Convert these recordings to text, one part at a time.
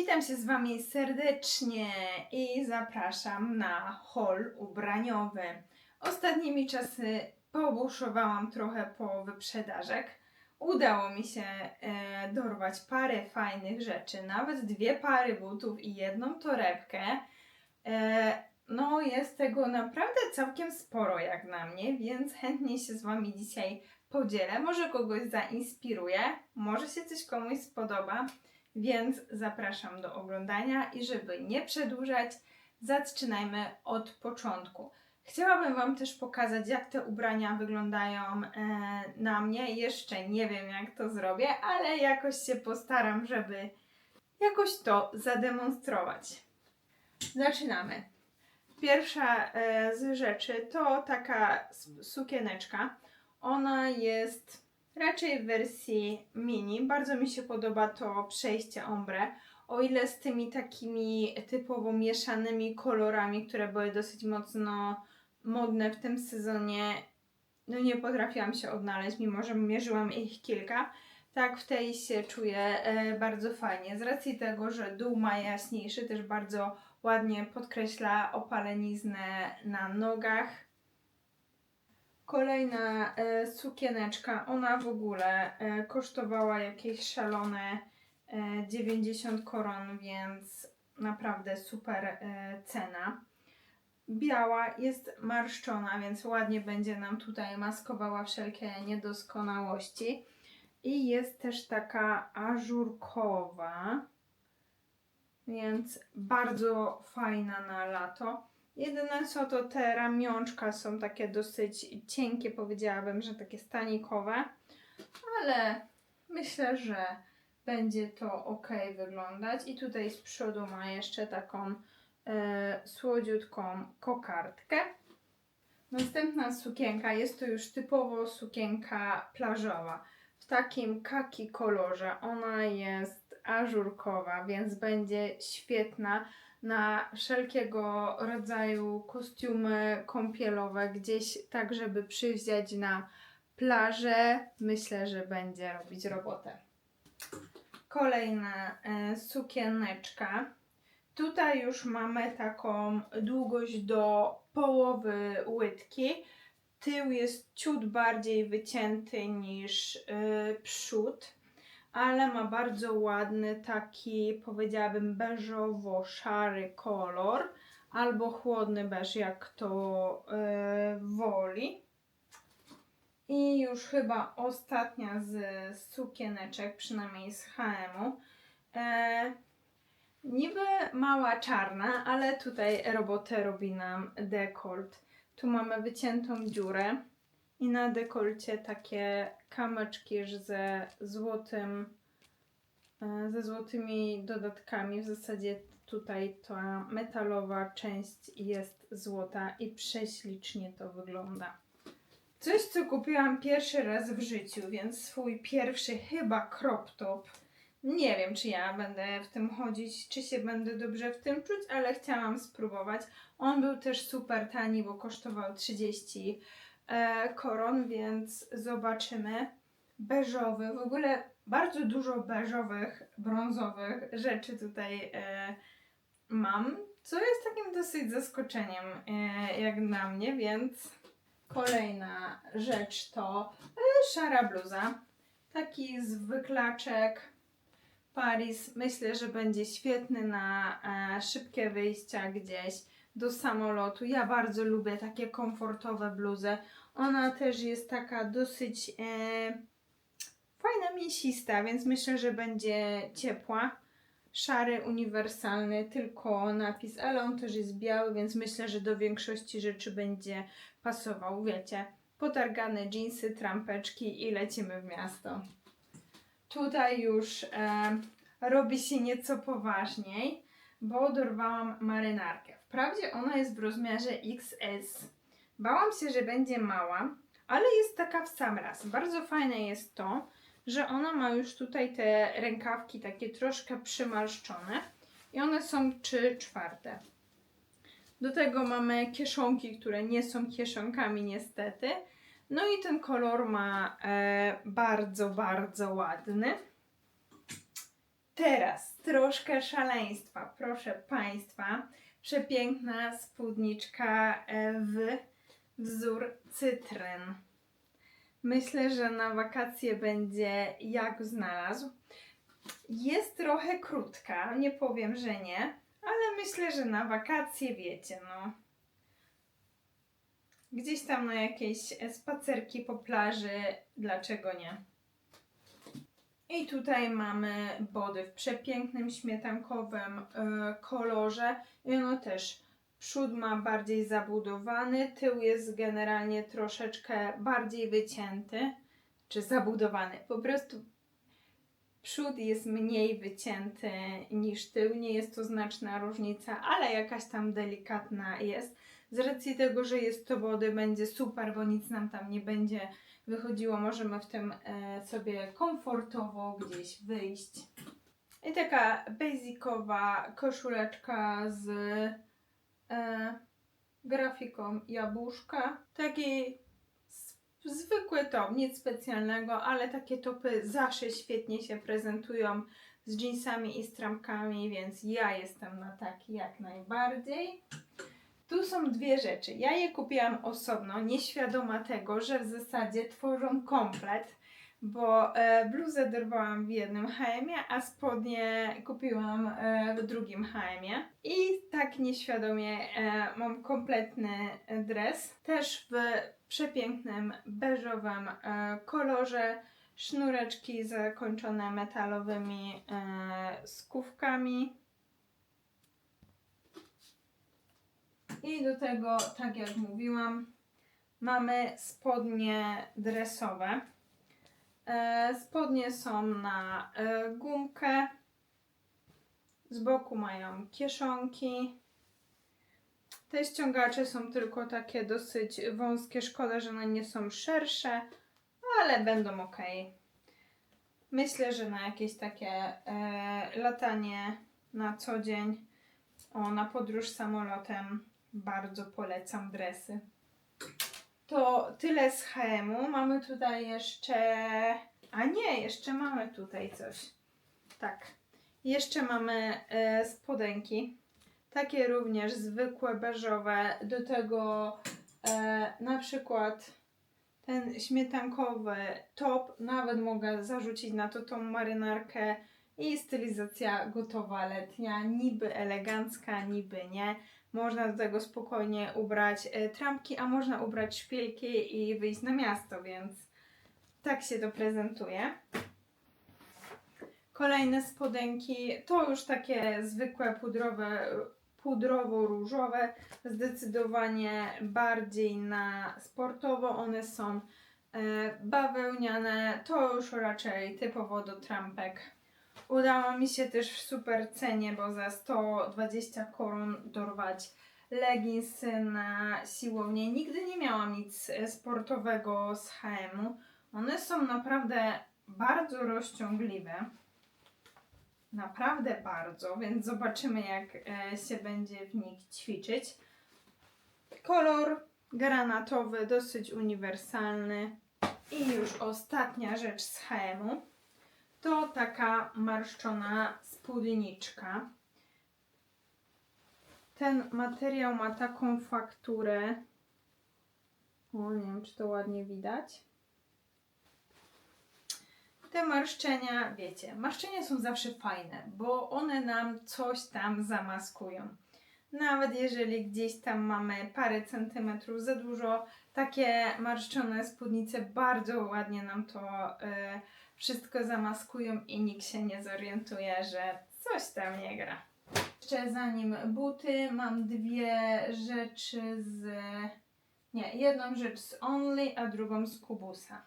Witam się z Wami serdecznie i zapraszam na haul ubraniowy. Ostatnimi czasy pobuszowałam trochę po wyprzedażek. Udało mi się e, dorwać parę fajnych rzeczy, nawet dwie pary butów i jedną torebkę. E, no, jest tego naprawdę całkiem sporo jak na mnie, więc chętnie się z Wami dzisiaj podzielę. Może kogoś zainspiruje, może się coś komuś spodoba. Więc zapraszam do oglądania i żeby nie przedłużać, zaczynajmy od początku. Chciałabym Wam też pokazać, jak te ubrania wyglądają e, na mnie. Jeszcze nie wiem, jak to zrobię, ale jakoś się postaram, żeby jakoś to zademonstrować. Zaczynamy. Pierwsza e, z rzeczy to taka sukieneczka. Ona jest raczej w wersji mini. Bardzo mi się podoba to przejście ombre. O ile z tymi takimi typowo mieszanymi kolorami, które były dosyć mocno modne w tym sezonie, no nie potrafiłam się odnaleźć, mimo że mierzyłam ich kilka. Tak w tej się czuję e, bardzo fajnie. Z racji tego, że dół ma jaśniejszy, też bardzo ładnie podkreśla opaleniznę na nogach. Kolejna e, sukieneczka, ona w ogóle e, kosztowała jakieś szalone e, 90 koron, więc naprawdę super e, cena. Biała jest marszczona, więc ładnie będzie nam tutaj maskowała wszelkie niedoskonałości. I jest też taka ażurkowa, więc bardzo fajna na lato. Jedyne co to te ramionczka są takie dosyć cienkie, powiedziałabym, że takie stanikowe, ale myślę, że będzie to ok wyglądać. I tutaj z przodu ma jeszcze taką e, słodziutką kokardkę. Następna sukienka jest to już typowo sukienka plażowa w takim kaki kolorze. Ona jest ażurkowa, więc będzie świetna na wszelkiego rodzaju kostiumy kąpielowe, gdzieś tak, żeby przywziąć na plażę. Myślę, że będzie robić robotę. Kolejna e, sukieneczka. Tutaj już mamy taką długość do połowy łydki. Tył jest ciut bardziej wycięty niż y, przód, ale ma bardzo ładny taki, powiedziałabym, beżowo-szary kolor, albo chłodny beż, jak to y, woli. I już chyba ostatnia z sukieneczek, przynajmniej z HM-u. E, niby mała czarna, ale tutaj robotę robi nam dekolt. Tu mamy wyciętą dziurę i na dekolcie takie kamyczki ze złotym, e, ze złotymi dodatkami. W zasadzie tutaj ta metalowa część jest złota i prześlicznie to wygląda. Coś, co kupiłam pierwszy raz w życiu, więc swój pierwszy chyba crop top. Nie wiem, czy ja będę w tym chodzić, czy się będę dobrze w tym czuć, ale chciałam spróbować. On był też super tani, bo kosztował 30 e, koron, więc zobaczymy. Beżowy, w ogóle bardzo dużo beżowych, brązowych rzeczy tutaj e, mam, co jest takim dosyć zaskoczeniem e, jak na mnie, więc kolejna rzecz to e, szara bluza. Taki zwyklaczek Paris myślę, że będzie świetny na e, szybkie wyjścia gdzieś do samolotu. Ja bardzo lubię takie komfortowe bluzy. Ona też jest taka dosyć e, fajna, mięsista, więc myślę, że będzie ciepła. Szary, uniwersalny, tylko napis, ale on też jest biały, więc myślę, że do większości rzeczy będzie pasował. Wiecie, potargane dżinsy, trampeczki i lecimy w miasto. Tutaj już e, robi się nieco poważniej, bo dorwałam marynarkę. Wprawdzie ona jest w rozmiarze XS. Bałam się, że będzie mała, ale jest taka w sam raz. Bardzo fajne jest to, że ona ma już tutaj te rękawki takie troszkę przymarszczone i one są 3 czwarte. Do tego mamy kieszonki, które nie są kieszonkami niestety. No i ten kolor ma e, bardzo, bardzo ładny. Teraz troszkę szaleństwa, proszę Państwa. Przepiękna spódniczka e, w wzór cytryn. Myślę, że na wakacje będzie jak znalazł. Jest trochę krótka, nie powiem, że nie, ale myślę, że na wakacje wiecie, no. Gdzieś tam na jakieś spacerki po plaży, dlaczego nie? I tutaj mamy body w przepięknym śmietankowym e, kolorze. I ono też przód ma bardziej zabudowany, tył jest generalnie troszeczkę bardziej wycięty, czy zabudowany. Po prostu przód jest mniej wycięty niż tył. Nie jest to znaczna różnica, ale jakaś tam delikatna jest. Z racji tego, że jest to body, będzie super, bo nic nam tam nie będzie wychodziło. Możemy w tym e, sobie komfortowo gdzieś wyjść. I taka basicowa koszuleczka z e, grafiką jabłuszka. Taki zwykły top, nic specjalnego, ale takie topy zawsze świetnie się prezentują z jeansami i z trampkami, więc ja jestem na taki jak najbardziej. Tu są dwie rzeczy. Ja je kupiłam osobno, nieświadoma tego, że w zasadzie tworzą komplet, bo e, bluzę dorwałam w jednym HM-ie, a spodnie kupiłam e, w drugim HM-ie. I tak nieświadomie e, mam kompletny e, dres, też w przepięknym beżowym e, kolorze. Sznureczki zakończone metalowymi e, skówkami. I do tego, tak jak mówiłam, mamy spodnie dresowe. E, spodnie są na e, gumkę. Z boku mają kieszonki. Te ściągacze są tylko takie dosyć wąskie. Szkoda, że one nie są szersze, ale będą ok. Myślę, że na jakieś takie e, latanie na co dzień, o, na podróż samolotem bardzo polecam dresy. To tyle z HM-u. Mamy tutaj jeszcze. A nie, jeszcze mamy tutaj coś. Tak. Jeszcze mamy e, spodenki. Takie również zwykłe, beżowe. Do tego e, na przykład ten śmietankowy top. Nawet mogę zarzucić na to tą marynarkę. I stylizacja gotowa letnia. Niby elegancka, niby nie. Można do tego spokojnie ubrać e, trampki, a można ubrać szpilki i wyjść na miasto, więc tak się to prezentuje. Kolejne spodenki to już takie zwykłe pudrowe, pudrowo-różowe, zdecydowanie bardziej na sportowo. One są e, bawełniane, to już raczej typowo do trampek. Udało mi się też w super cenie, bo za 120 koron dorwać leginsy na siłownię. Nigdy nie miałam nic sportowego z H&M-u. One są naprawdę bardzo rozciągliwe. Naprawdę bardzo, więc zobaczymy jak e, się będzie w nich ćwiczyć. Kolor granatowy, dosyć uniwersalny. I już ostatnia rzecz z H&M-u to taka marszczona spódniczka. Ten materiał ma taką fakturę. O, nie wiem, czy to ładnie widać. Te marszczenia, wiecie, marszczenia są zawsze fajne, bo one nam coś tam zamaskują. Nawet jeżeli gdzieś tam mamy parę centymetrów za dużo, takie marszczone spódnice bardzo ładnie nam to y, wszystko zamaskują i nikt się nie zorientuje, że coś tam nie gra. Jeszcze zanim buty, mam dwie rzeczy z. Nie, jedną rzecz z Only, a drugą z Kubusa.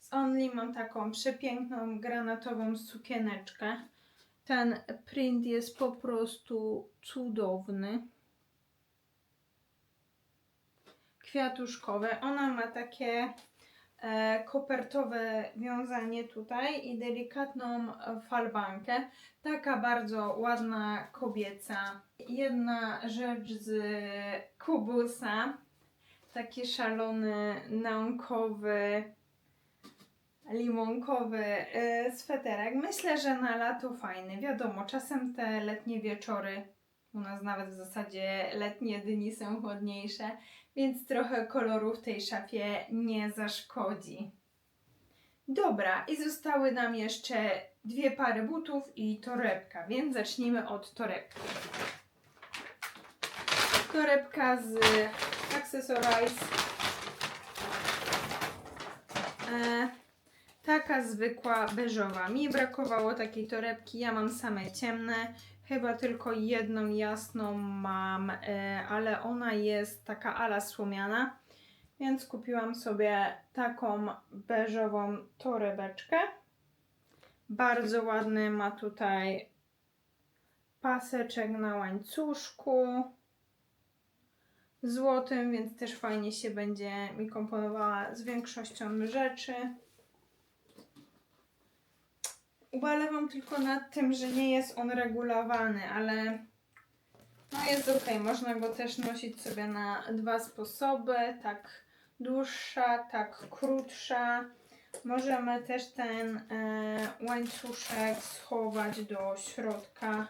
Z Only mam taką przepiękną granatową sukieneczkę. Ten print jest po prostu cudowny. Kwiatuszkowe. Ona ma takie e, kopertowe wiązanie tutaj i delikatną falbankę. Taka bardzo ładna kobieca. Jedna rzecz z Kubusa. Taki szalony, neonkowy limonkowy e, sweterek. Myślę, że na lato fajny. Wiadomo, czasem te letnie wieczory, u nas nawet w zasadzie letnie dni są chłodniejsze, więc trochę koloru w tej szafie nie zaszkodzi. Dobra, i zostały nam jeszcze dwie pary butów i torebka, więc zacznijmy od torebki. Torebka z Accessorize. Taka zwykła beżowa. Mi brakowało takiej torebki, ja mam same ciemne. Chyba tylko jedną jasną mam, e, ale ona jest taka ala słomiana. Więc kupiłam sobie taką beżową torebeczkę. Bardzo ładny ma tutaj paseczek na łańcuszku złotym, więc też fajnie się będzie mi komponowała z większością rzeczy. Ubolewam tylko nad tym, że nie jest on regulowany, ale no jest ok. Można go też nosić sobie na dwa sposoby, tak dłuższa, tak krótsza. Możemy też ten e, łańcuszek schować do środka.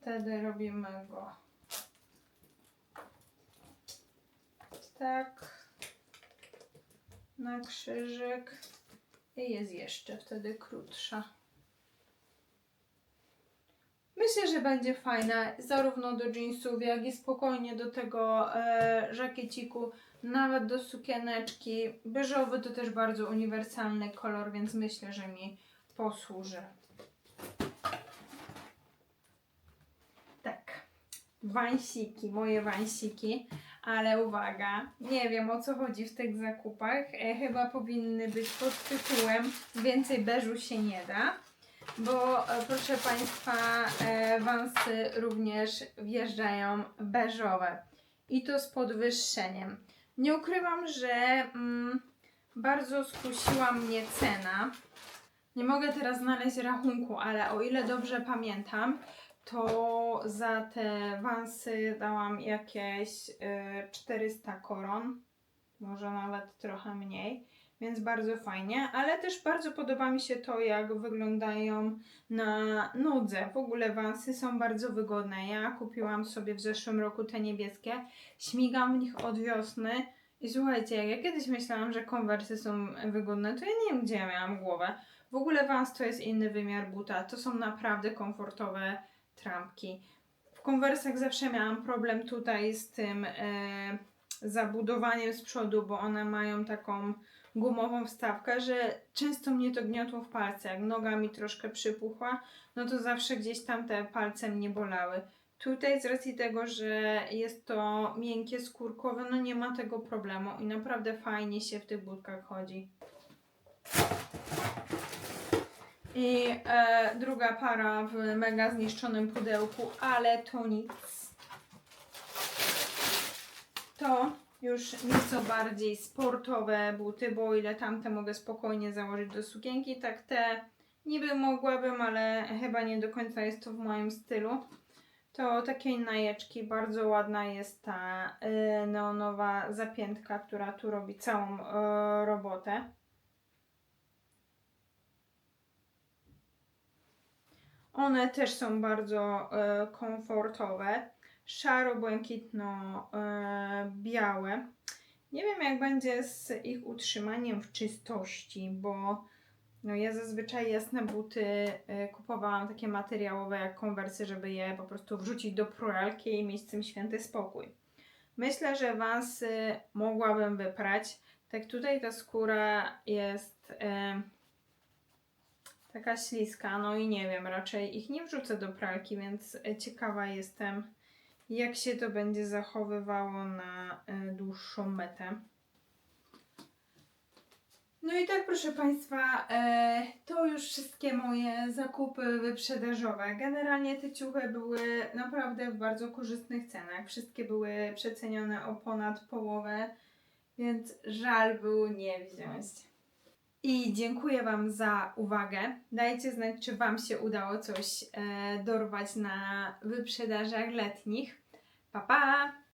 Wtedy robimy go tak na krzyżyk i jest jeszcze wtedy krótsza. Myślę, że będzie fajna zarówno do jeansów, jak i spokojnie do tego e, żakieciku, nawet do sukieneczki. Beżowy to też bardzo uniwersalny kolor, więc myślę, że mi posłuży. Tak, wansiki, moje wansiki, ale uwaga, nie wiem o co chodzi w tych zakupach. E, chyba powinny być pod tytułem Więcej beżu się nie da. Bo e, proszę Państwa, e, wansy również wjeżdżają beżowe i to z podwyższeniem. Nie ukrywam, że mm, bardzo skusiła mnie cena. Nie mogę teraz znaleźć rachunku, ale o ile dobrze pamiętam, to za te wansy dałam jakieś y, 400 koron, może nawet trochę mniej, więc bardzo fajnie, ale też bardzo podoba mi się to, jak wyglądają na nodze. W ogóle wansy są bardzo wygodne. Ja kupiłam sobie w zeszłym roku te niebieskie, śmigam w nich od wiosny i słuchajcie, jak ja kiedyś myślałam, że konwersy są wygodne, to ja nie wiem, gdzie ja miałam głowę. W ogóle Vans to jest inny wymiar buta. To są naprawdę komfortowe trampki. W konwersach zawsze miałam problem tutaj z tym e, zabudowaniem z przodu, bo one mają taką gumową wstawkę, że często mnie to gniotło w palce. Jak noga mi troszkę przypuchła, no to zawsze gdzieś tam te palce mnie bolały. Tutaj z racji tego, że jest to miękkie, skórkowe, no nie ma tego problemu i naprawdę fajnie się w tych budkach chodzi. I e, druga para w mega zniszczonym pudełku, ale to nic. To już nieco bardziej sportowe buty, bo o ile tamte mogę spokojnie założyć do sukienki, tak te niby mogłabym, ale chyba nie do końca jest to w moim stylu. To takiej najeczki, bardzo ładna jest ta y, neonowa zapiętka, która tu robi całą y, robotę. One też są bardzo e, komfortowe. Szaro-błękitno-białe. Nie wiem, jak będzie z ich utrzymaniem w czystości, bo no ja zazwyczaj jasne buty e, kupowałam takie materiałowe jak konwersy, żeby je po prostu wrzucić do pralki i mieć z tym święty spokój. Myślę, że wansy mogłabym wyprać. Tak tutaj ta skóra jest e, taka śliska, no i nie wiem, raczej ich nie wrzucę do pralki, więc e, ciekawa jestem, jak się to będzie zachowywało na e, dłuższą metę. No i tak, proszę Państwa, e, to już wszystkie moje zakupy wyprzedażowe. Generalnie te ciuchy były naprawdę w bardzo korzystnych cenach. Wszystkie były przecenione o ponad połowę, więc żal było nie wziąć. I dziękuję Wam za uwagę. Dajcie znać, czy Wam się udało coś e, dorwać na wyprzedażach letnich. Pa, pa!